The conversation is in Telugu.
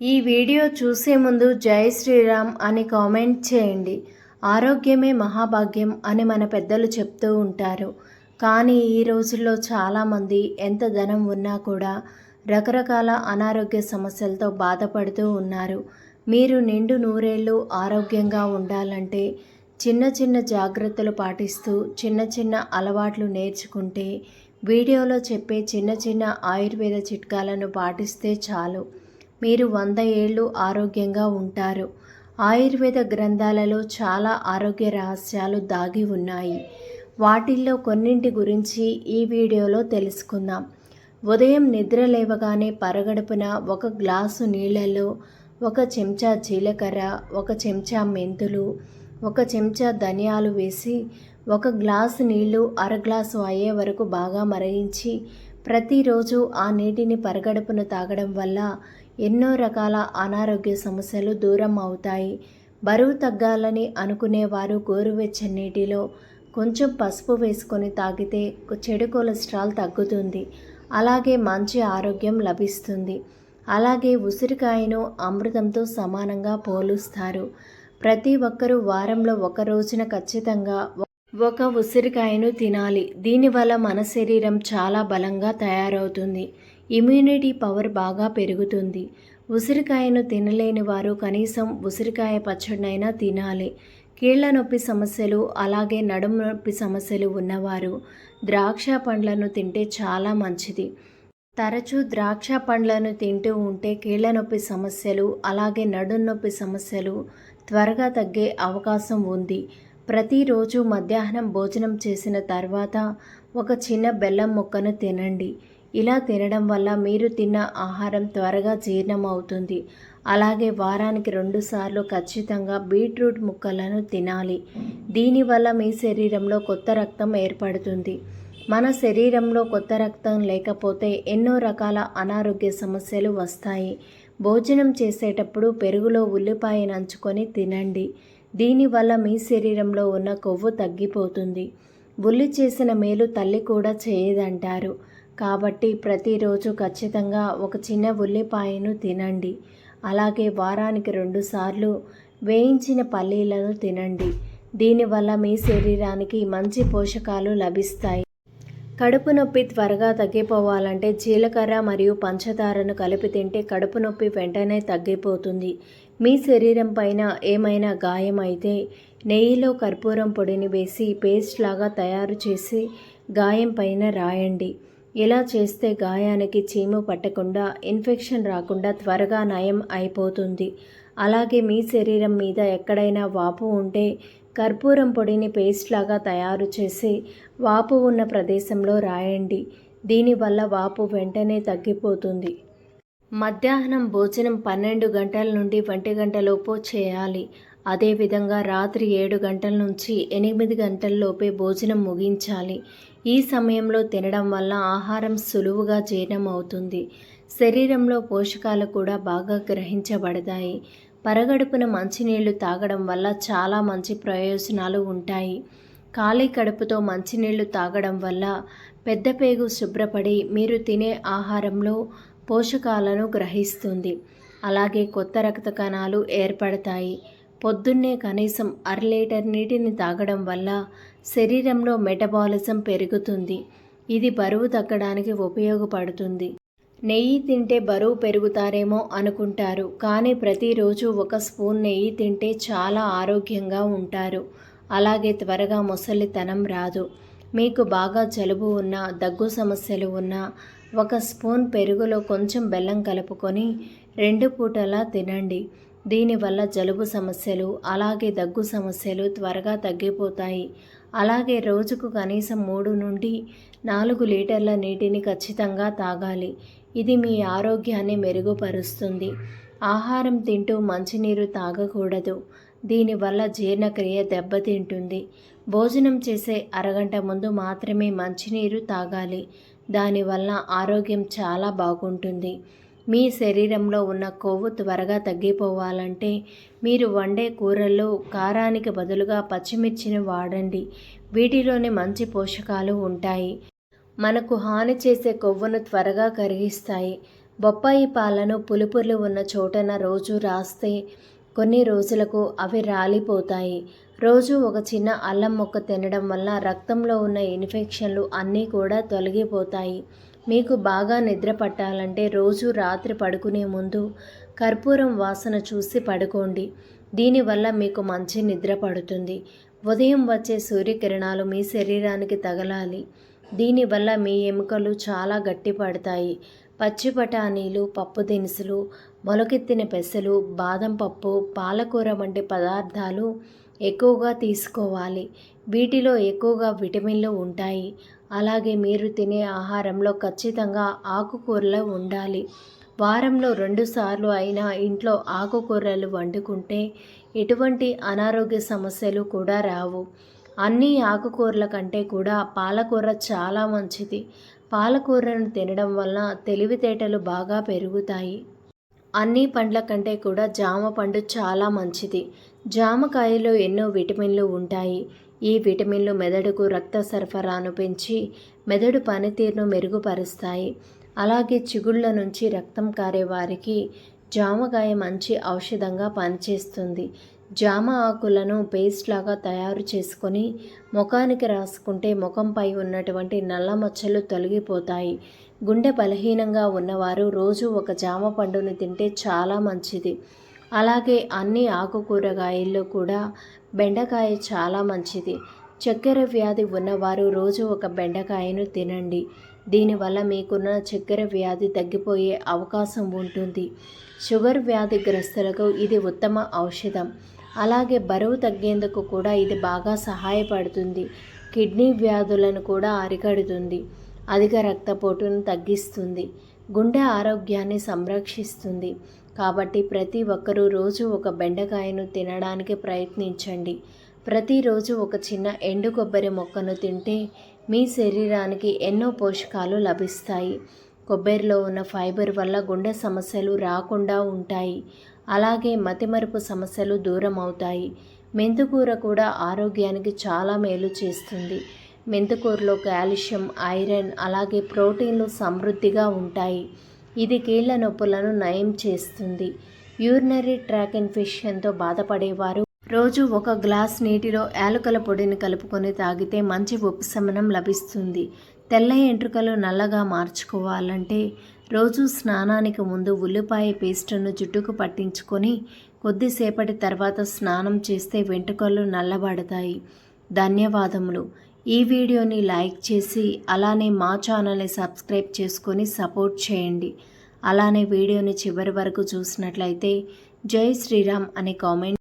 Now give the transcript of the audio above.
ఈ వీడియో చూసే ముందు జై శ్రీరామ్ అని కామెంట్ చేయండి. ఆరోగ్యమే మహాభాగ్యం అని మన పెద్దలు చెప్తూ ఉంటారు. కానీ ఈ రోజుల్లో చాలామంది ఎంత ధనం ఉన్నా కూడా రకరకాల అనారోగ్య సమస్యలతో బాధపడుతూ ఉన్నారు. మీరు నిండు నూరేళ్ళు ఆరోగ్యంగా ఉండాలంటే చిన్న చిన్న జాగ్రత్తలు పాటిస్తూ చిన్న చిన్న అలవాట్లు నేర్చుకుంటే వీడియోలో చెప్పే చిన్న చిన్న ఆయుర్వేద చిట్కాలను పాటిస్తే చాలు. మీరు వంద ఏళ్ళు ఆరోగ్యంగా ఉంటారు. ఆయుర్వేద గ్రంథాలలో చాలా ఆరోగ్య రహస్యాలు దాగి ఉన్నాయి. వాటిల్లో కొన్నింటి గురించి ఈ వీడియోలో తెలుసుకుందాం. ఉదయం నిద్ర లేవగానే పరగడుపున ఒక గ్లాసు నీళ్ళలో ఒక చెంచా జీలకర్ర ఒక చెంచా మెంతులు ఒక చెంచా ధనియాలు వేసి ఒక గ్లాసు నీళ్ళు అర గ్లాసు అయ్యే వరకు బాగా మరిగించి ప్రతిరోజు ఆ నీటిని పరగడుపున తాగడం వల్ల ఎన్నో రకాల అనారోగ్య సమస్యలు దూరం అవుతాయి. బరువు తగ్గాలని అనుకునేవారు గోరువెచ్చని నీటిలో కొంచెం పసుపు వేసుకొని తాగితే చెడు కొలెస్ట్రాల్ తగ్గుతుంది. అలాగే మంచి ఆరోగ్యం లభిస్తుంది. అలాగే ఉసిరికాయను అమృతంతో సమానంగా పోలుస్తారు. ప్రతి ఒక్కరూ వారంలో ఒక రోజున ఖచ్చితంగా ఒక ఉసిరికాయను తినాలి. దీనివల్ల మన శరీరం చాలా బలంగా తయారవుతుంది. ఇమ్యూనిటీ పవర్ బాగా పెరుగుతుంది. ఉసిరికాయను తినలేని వారు కనీసం ఉసిరికాయ పచ్చడినైనా తినాలి. కీళ్ళ నొప్పి సమస్యలు అలాగే నడుము నొప్పి సమస్యలు ఉన్నవారు ద్రాక్ష పండ్లను తింటే చాలా మంచిది. తరచూ ద్రాక్ష పండ్లను తింటూ ఉంటే కీళ్ళ నొప్పి సమస్యలు అలాగే నడుం నొప్పి సమస్యలు త్వరగా తగ్గే అవకాశం ఉంది. ప్రతిరోజు మధ్యాహ్నం భోజనం చేసిన తర్వాత ఒక చిన్న బెల్లం ముక్కను తినండి. ఇలా తినడం వల్ల మీరు తిన్న ఆహారం త్వరగా జీర్ణం అవుతుంది అలాగే వారానికి రెండుసార్లు ఖచ్చితంగా బీట్రూట్ ముక్కలను తినాలి. దీనివల్ల మీ శరీరంలో కొత్త రక్తం ఏర్పడుతుంది. మన శరీరంలో కొత్త రక్తం లేకపోతే ఎన్నో రకాల అనారోగ్య సమస్యలు వస్తాయి. భోజనం చేసేటప్పుడు పెరుగులో ఉల్లిపాయ నంచుకొని తినండి. దీనివల్ల మీ శరీరంలో ఉన్న కొవ్వు తగ్గిపోతుంది. ఉల్లి చేసిన మేలు తల్లి కూడా చేయదంటారు. కాబట్టి ప్రతిరోజు ఖచ్చితంగా ఒక చిన్న ఉల్లిపాయను తినండి. అలాగే వారానికి రెండుసార్లు వేయించిన పల్లీలను తినండి. దీనివల్ల మీ శరీరానికి మంచి పోషకాలు లభిస్తాయి. కడుపు నొప్పి త్వరగా తగ్గిపోవాలంటే జీలకర్ర మరియు పంచదారను కలిపి తింటే కడుపు నొప్పి వెంటనే తగ్గిపోతుంది. మీ శరీరం పైన ఏమైనా గాయం అయితే నెయ్యిలో కర్పూరం పొడిని వేసి పేస్ట్ లాగా తయారు చేసి గాయం పైన రాయండి. ఇలా చేస్తే గాయానికి చీము పట్టకుండా ఇన్ఫెక్షన్ రాకుండా త్వరగా నయం అయిపోతుంది. అలాగే మీ శరీరం మీద ఎక్కడైనా వాపు ఉంటే కర్పూరం పొడిని పేస్ట్ లాగా తయారు చేసి వాపు ఉన్న ప్రదేశంలో రాయండి. దీనివల్ల వాపు వెంటనే తగ్గిపోతుంది. మధ్యాహ్నం భోజనం పన్నెండు గంటల నుండి ఒంటి గంటలోపు చేయాలి. అదేవిధంగా రాత్రి ఏడు గంటల నుంచి ఎనిమిది గంటల్లోపే భోజనం ముగించాలి. ఈ సమయంలో తినడం వల్ల ఆహారం సులువుగా జీర్ణం అవుతుంది. శరీరంలో పోషకాలు కూడా బాగా గ్రహించబడతాయి. పరగడుపున మంచినీళ్ళు తాగడం వల్ల చాలా మంచి ప్రయోజనాలు ఉంటాయి. ఖాళీ కడుపుతో మంచినీళ్ళు తాగడం వల్ల పెద్ద పేగు శుభ్రపడి మీరు తినే ఆహారంలో పోషకాలను గ్రహిస్తుంది. అలాగే కొత్త రక్త కణాలు ఏర్పడతాయి. పొద్దున్నే కనీసం అర లీటర్ నీటిని తాగడం వల్ల శరీరంలో మెటబాలిజం పెరుగుతుంది. ఇది బరువు తగ్గడానికి ఉపయోగపడుతుంది. నెయ్యి తింటే బరువు పెరుగుతారేమో అనుకుంటారు కానీ ప్రతిరోజు ఒక స్పూన్ నెయ్యి తింటే చాలా ఆరోగ్యంగా ఉంటారు. అలాగే త్వరగా ముసలితనం రాదు. మీకు బాగా జలుబు ఉన్నా దగ్గు సమస్యలు ఉన్నా ఒక స్పూన్ పెరుగులో కొంచెం బెల్లం కలుపుకొని రెండు పూటలా తినండి. దీనివల్ల జలుబు సమస్యలు అలాగే దగ్గు సమస్యలు త్వరగా తగ్గిపోతాయి. అలాగే రోజుకు కనీసం మూడు నుండి నాలుగు లీటర్ల నీటిని ఖచ్చితంగా తాగాలి. ఇది మీ ఆరోగ్యాన్ని మెరుగుపరుస్తుంది. ఆహారం తింటూ మంచినీరు తాగకూడదు. దీనివల్ల జీర్ణక్రియ దెబ్బతింటుంది. భోజనం చేసే అరగంట ముందు మాత్రమే మంచినీరు తాగాలి. దానివల్ల ఆరోగ్యం చాలా బాగుంటుంది. మీ శరీరంలో ఉన్న కొవ్వు త్వరగా తగ్గిపోవాలంటే మీరు వండే కూరల్లో కారానికి బదులుగా పచ్చిమిర్చిని వాడండి. వీటిలోని మంచి పోషకాలు ఉంటాయి. మనకు హాని చేసే కొవ్వును త్వరగా కరిగిస్తాయి. బొప్పాయి పాలను పులుపులు ఉన్న చోటన రోజు రాస్తే కొన్ని రోజులకు అవి రాలిపోతాయి. రోజు ఒక చిన్న అల్లం మొక్క తినడం వల్ల రక్తంలో ఉన్న ఇన్ఫెక్షన్లు అన్నీ కూడా తొలగిపోతాయి. మీకు బాగా నిద్ర పట్టాలంటే రోజు రాత్రి పడుకునే ముందు కర్పూరం వాసన చూసి పడుకోండి. దీనివల్ల మీకు మంచి నిద్ర పడుతుంది. ఉదయం వచ్చే సూర్యకిరణాలు మీ శరీరానికి తగలాలి. దీనివల్ల మీ ఎముకలు చాలా గట్టిపడతాయి. పచ్చి బఠానీలు పప్పు దినుసులు మొలకెత్తిన పెసలు బాదం పప్పు పాలకూర వంటి పదార్థాలు ఎక్కువగా తీసుకోవాలి. వీటిలో ఎక్కువగా విటమిన్లు ఉంటాయి. అలాగే మీరు తినే ఆహారంలో ఖచ్చితంగా ఆకుకూరలు ఉండాలి. వారంలో రెండుసార్లు అయినా ఇంట్లో ఆకుకూరలు వండుకుంటే ఎటువంటి అనారోగ్య సమస్యలు కూడా రావు. అన్ని ఆకుకూరల కంటే కూడా పాలకూర చాలా మంచిది. పాలకూరను తినడం వలన తెలివితేటలు బాగా పెరుగుతాయి. అన్ని పండ్ల కంటే కూడా జామ పండు చాలా మంచిది. జామకాయలో ఎన్నో విటమిన్లు ఉంటాయి. ఈ విటమిన్లు మెదడుకు రక్త సరఫరాను పెంచి మెదడు పనితీరును మెరుగుపరుస్తాయి. అలాగే చిగుళ్ళ నుంచి రక్తం కారే వారికి జామకాయ మంచి ఔషధంగా పనిచేస్తుంది. జామ ఆకులను పేస్ట్ లాగా తయారు చేసుకొని ముఖానికి రాసుకుంటే ముఖంపై ఉన్నటువంటి నల్ల మచ్చలు తొలగిపోతాయి. గుండె బలహీనంగా ఉన్నవారు రోజు ఒక జామ పండును తింటే చాలా మంచిది. అలాగే అన్ని ఆకుకూరగాయల్లో కూడా బెండకాయ చాలా మంచిది. చక్కెర వ్యాధి ఉన్నవారు రోజు ఒక బెండకాయను తినండి. దీనివల్ల మీకున్న చక్కెర వ్యాధి తగ్గిపోయే అవకాశం ఉంటుంది. షుగర్ వ్యాధిగ్రస్తులకు ఇది ఉత్తమ ఔషధం. అలాగే బరువు తగ్గేందుకు కూడా ఇది బాగా సహాయపడుతుంది. కిడ్నీ వ్యాధులను కూడా అరికడుతుంది. అధిక రక్తపోటును తగ్గిస్తుంది. గుండె ఆరోగ్యాన్ని సంరక్షిస్తుంది. కాబట్టి ప్రతి ఒక్కరూ రోజు ఒక బెండకాయను తినడానికి ప్రయత్నించండి. ప్రతిరోజు ఒక చిన్న ఎండు కొబ్బరి మొక్కను తింటే మీ శరీరానికి ఎన్నో పోషకాలు లభిస్తాయి. కొబ్బరిలో ఉన్న ఫైబర్ వల్ల గుండె సమస్యలు రాకుండా ఉంటాయి. అలాగే మతిమరుపు సమస్యలు దూరం అవుతాయి మెంతుకూర కూడా ఆరోగ్యానికి చాలా మేలు చేస్తుంది. మెంతుకూరలో కాల్షియం ఐరన్ అలాగే ప్రోటీన్లు సమృద్ధిగా ఉంటాయి. ఇది కీళ్ళ నొప్పులను నయం చేస్తుంది. యూరినరీ ట్రాక్ ఇన్ఫెక్షన్తో బాధపడేవారు. రోజు ఒక గ్లాస్ నీటిలో యాలకుల పొడిని కలుపుకొని తాగితే మంచి ఉపశమనం లభిస్తుంది. తెల్ల ఎంట్రుకలు నల్లగా మార్చుకోవాలంటే రోజు స్నానానికి ముందు ఉల్లిపాయ పేస్టును జుట్టుకు పట్టించుకొని కొద్దిసేపటి తర్వాత స్నానం చేస్తే వెంట్రుకలు నల్లబడతాయి. ధన్యవాదములు. ఈ వీడియోని లైక్ చేసి అలానే మా ఛానల్ని సబ్స్క్రైబ్ చేసుకొని సపోర్ట్ చేయండి. అలానే వీడియోని చివరి వరకు చూసినట్లయితే జై శ్రీరామ్ అనే కామెంట్